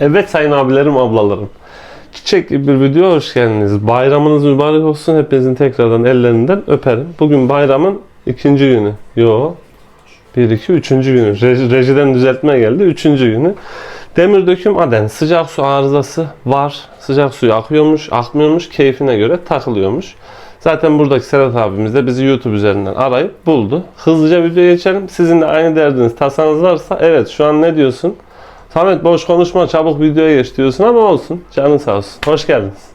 Evet sayın abilerim, ablalarım. Çiçek gibi bir video hoş geldiniz. Bayramınız mübarek olsun. Hepinizin tekrardan ellerinden öperim. Bugün bayramın ikinci günü. Yo. Bir, iki, üçüncü günü. Reji- rejiden düzeltme geldi. Üçüncü günü. Demir döküm aden. Sıcak su arızası var. Sıcak suyu akıyormuş, akmıyormuş. Keyfine göre takılıyormuş. Zaten buradaki Serhat abimiz de bizi YouTube üzerinden arayıp buldu. Hızlıca videoya geçelim. Sizin de aynı derdiniz, tasanız varsa evet şu an ne diyorsun? Samet boş konuşma çabuk videoya geç diyorsun ama olsun. Canın sağ olsun. Hoş geldiniz.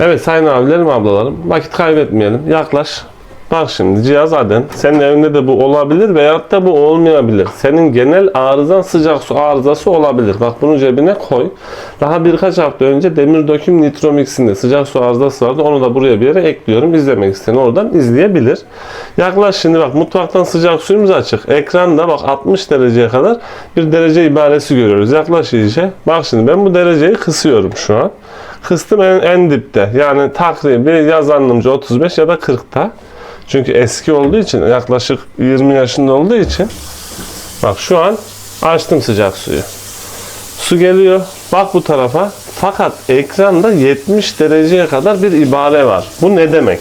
Evet sayın abilerim ablalarım vakit kaybetmeyelim. Yaklaş. Bak şimdi cihaz aden. Senin evinde de bu olabilir veyahut da bu olmayabilir. Senin genel arızan sıcak su arızası olabilir. Bak bunu cebine koy. Daha birkaç hafta önce demir döküm nitromixinde sıcak su arızası vardı. Onu da buraya bir yere ekliyorum. İzlemek isteyen oradan izleyebilir. Yaklaş şimdi bak mutfaktan sıcak suyumuz açık. Ekranda bak 60 dereceye kadar bir derece ibaresi görüyoruz. Yaklaş iyice. Bak şimdi ben bu dereceyi kısıyorum şu an. Kıstım en, en dipte. Yani takribi yaz anlamca 35 ya da 40'ta. Çünkü eski olduğu için yaklaşık 20 yaşında olduğu için bak şu an açtım sıcak suyu. Su geliyor. Bak bu tarafa. Fakat ekranda 70 dereceye kadar bir ibare var. Bu ne demek?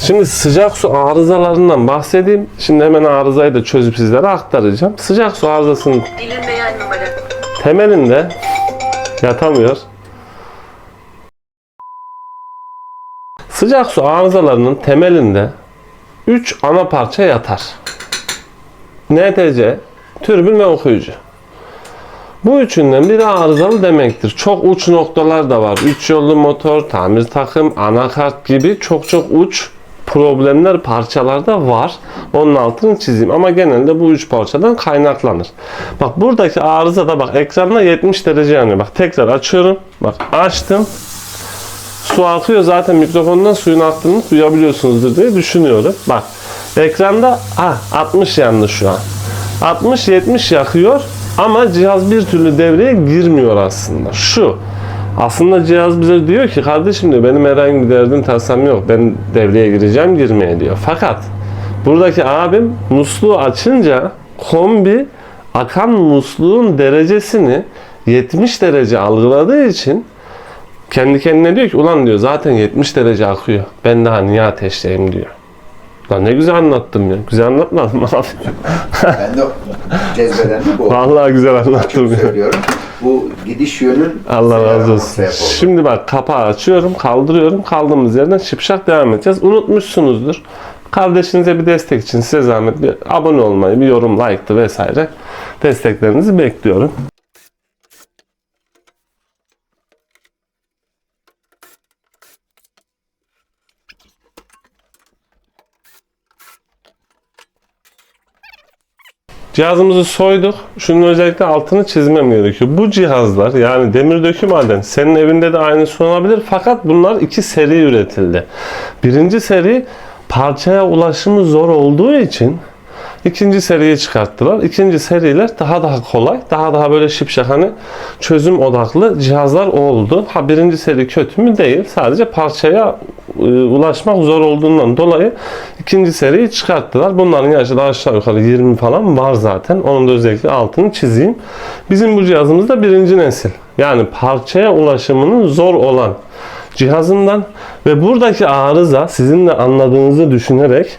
Şimdi sıcak su arızalarından bahsedeyim. Şimdi hemen arızayı da çözüp sizlere aktaracağım. Sıcak su arızasının temelinde yatamıyor. Sıcak su arızalarının temelinde 3 ana parça yatar. NTC, türbin ve okuyucu. Bu üçünden biri arızalı demektir. Çok uç noktalar da var. 3 yollu motor, tamir takım, anakart gibi çok çok uç problemler parçalarda var. Onun altını çizeyim ama genelde bu üç parçadan kaynaklanır. Bak buradaki arıza da bak ekranda 70 derece yanıyor. Bak tekrar açıyorum. Bak açtım. Su akıyor zaten mikrofondan suyun aktığını duyabiliyorsunuzdur diye düşünüyorum. Bak ekranda ah, 60 yandı şu an. 60-70 yakıyor ama cihaz bir türlü devreye girmiyor aslında. Şu aslında cihaz bize diyor ki kardeşim diyor benim herhangi bir derdim tasam yok. Ben devreye gireceğim girmeye diyor. Fakat buradaki abim musluğu açınca kombi akan musluğun derecesini 70 derece algıladığı için kendi kendine diyor ki ulan diyor zaten 70 derece akıyor. Ben daha niye ateşleyeyim diyor. Lan ne güzel anlattım ya. Güzel anlatmadım abi. Ben de cezbeden de bu. Vallahi güzel Açık anlattım ya. söylüyorum. Bu gidiş yönün Allah razı olsun. Şimdi bak kapağı açıyorum, kaldırıyorum. Kaldığımız yerden şıpşak devam edeceğiz. Unutmuşsunuzdur. Kardeşinize bir destek için size zahmet bir abone olmayı, bir yorum, like'tı vesaire desteklerinizi bekliyorum. Cihazımızı soyduk. Şunun özellikle altını çizmem gerekiyor. Bu cihazlar yani demir döküm maden senin evinde de aynısı olabilir. Fakat bunlar iki seri üretildi. Birinci seri parçaya ulaşımı zor olduğu için ikinci seriyi çıkarttılar. İkinci seriler daha daha kolay, daha daha böyle şipşak hani çözüm odaklı cihazlar oldu. Ha birinci seri kötü mü değil. Sadece parçaya e, ulaşmak zor olduğundan dolayı ikinci seriyi çıkarttılar. Bunların yaşı da aşağı yukarı 20 falan var zaten. Onun da özellikle altını çizeyim. Bizim bu cihazımız da birinci nesil. Yani parçaya ulaşımının zor olan cihazından ve buradaki arıza sizin de anladığınızı düşünerek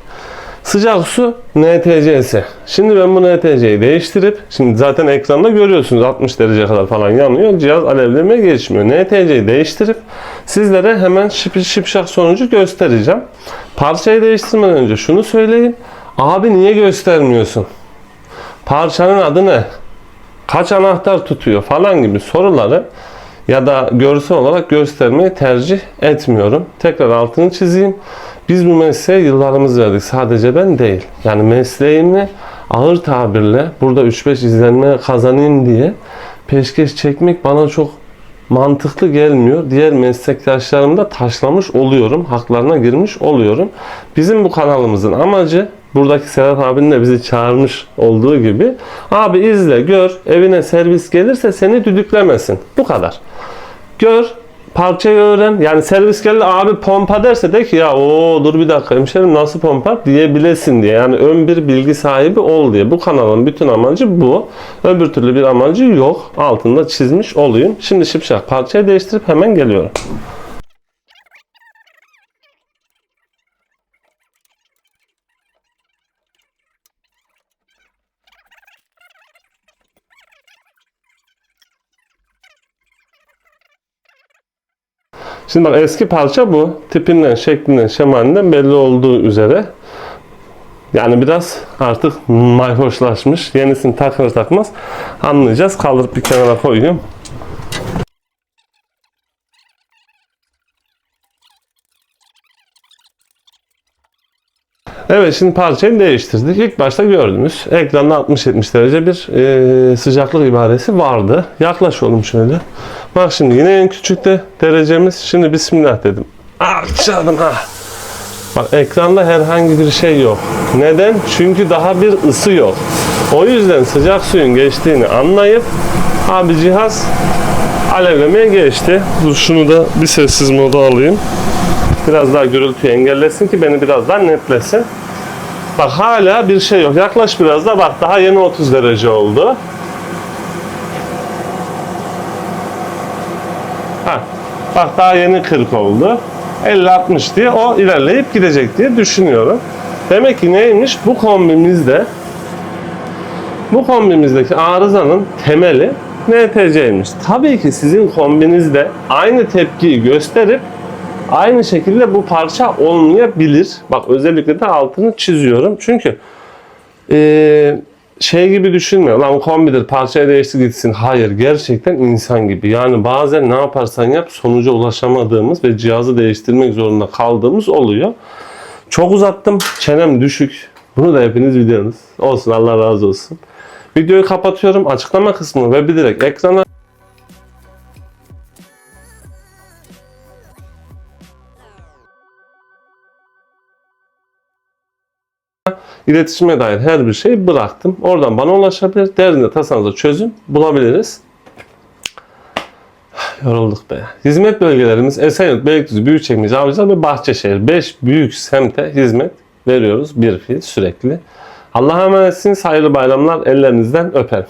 Sıcak su NTC'si. Şimdi ben bu NTC'yi değiştirip, şimdi zaten ekranda görüyorsunuz 60 derece kadar falan yanıyor. Cihaz alevleme geçmiyor. NTC'yi değiştirip sizlere hemen şip, şipşak sonucu göstereceğim. Parçayı değiştirmeden önce şunu söyleyeyim. Abi niye göstermiyorsun? Parçanın adı ne? Kaç anahtar tutuyor falan gibi soruları ya da görsel olarak göstermeyi tercih etmiyorum. Tekrar altını çizeyim. Biz bu mesleğe yıllarımız verdik. Sadece ben değil. Yani mesleğimi ağır tabirle burada 3-5 izlenme kazanayım diye peşkeş çekmek bana çok mantıklı gelmiyor. Diğer meslektaşlarımı da taşlamış oluyorum. Haklarına girmiş oluyorum. Bizim bu kanalımızın amacı buradaki Serhat abinin de bizi çağırmış olduğu gibi abi izle gör evine servis gelirse seni düdüklemesin. Bu kadar. Gör parçayı öğren. Yani servis geldi abi pompa derse de ki ya o dur bir dakika hemşerim nasıl pompa diyebilesin diye. Yani ön bir bilgi sahibi ol diye. Bu kanalın bütün amacı bu. Öbür türlü bir amacı yok. Altında çizmiş olayım. Şimdi şipşak parçayı değiştirip hemen geliyorum. Şimdi bak eski parça bu. Tipinden, şeklinden, şemalinden belli olduğu üzere. Yani biraz artık mayhoşlaşmış. Yenisini takır takmaz anlayacağız. Kaldırıp bir kenara koyayım. Evet şimdi parçayı değiştirdik. İlk başta gördünüz. Ekranda 60-70 derece bir e, sıcaklık ibaresi vardı. Yaklaş oğlum şöyle. Bak şimdi yine en küçükte derecemiz. Şimdi Bismillah dedim. Ah çaldım ha. Bak ekranda herhangi bir şey yok. Neden? Çünkü daha bir ısı yok. O yüzden sıcak suyun geçtiğini anlayıp abi cihaz alevlemeye geçti. Dur şunu da bir sessiz moda alayım. Biraz daha gürültüyü engellesin ki beni biraz daha netlesin. Bak hala bir şey yok. Yaklaş biraz da bak daha yeni 30 derece oldu. Ha, bak daha yeni 40 oldu. 50-60 diye o ilerleyip gidecek diye düşünüyorum. Demek ki neymiş? Bu kombimizde bu kombimizdeki arızanın temeli NTC'ymiş. Tabii ki sizin kombinizde aynı tepkiyi gösterip aynı şekilde bu parça olmayabilir. Bak özellikle de altını çiziyorum. Çünkü eee, şey gibi düşünme. Lan kombidir parçayı değiştir gitsin. Hayır gerçekten insan gibi. Yani bazen ne yaparsan yap sonuca ulaşamadığımız ve cihazı değiştirmek zorunda kaldığımız oluyor. Çok uzattım. Çenem düşük. Bunu da hepiniz biliyorsunuz. Olsun Allah razı olsun. Videoyu kapatıyorum. Açıklama kısmını ve bir direkt ekrana iletişime dair her bir şeyi bıraktım. Oradan bana ulaşabilir. Derdinde tasanıza çözüm bulabiliriz. Yorulduk be. Hizmet bölgelerimiz Esenyurt, Beylikdüzü, Büyükçekmece, Avcılar ve Bahçeşehir. 5 büyük semte hizmet veriyoruz bir fiil sürekli. Allah'a emanetsiniz. Hayırlı bayramlar. Ellerinizden öperim.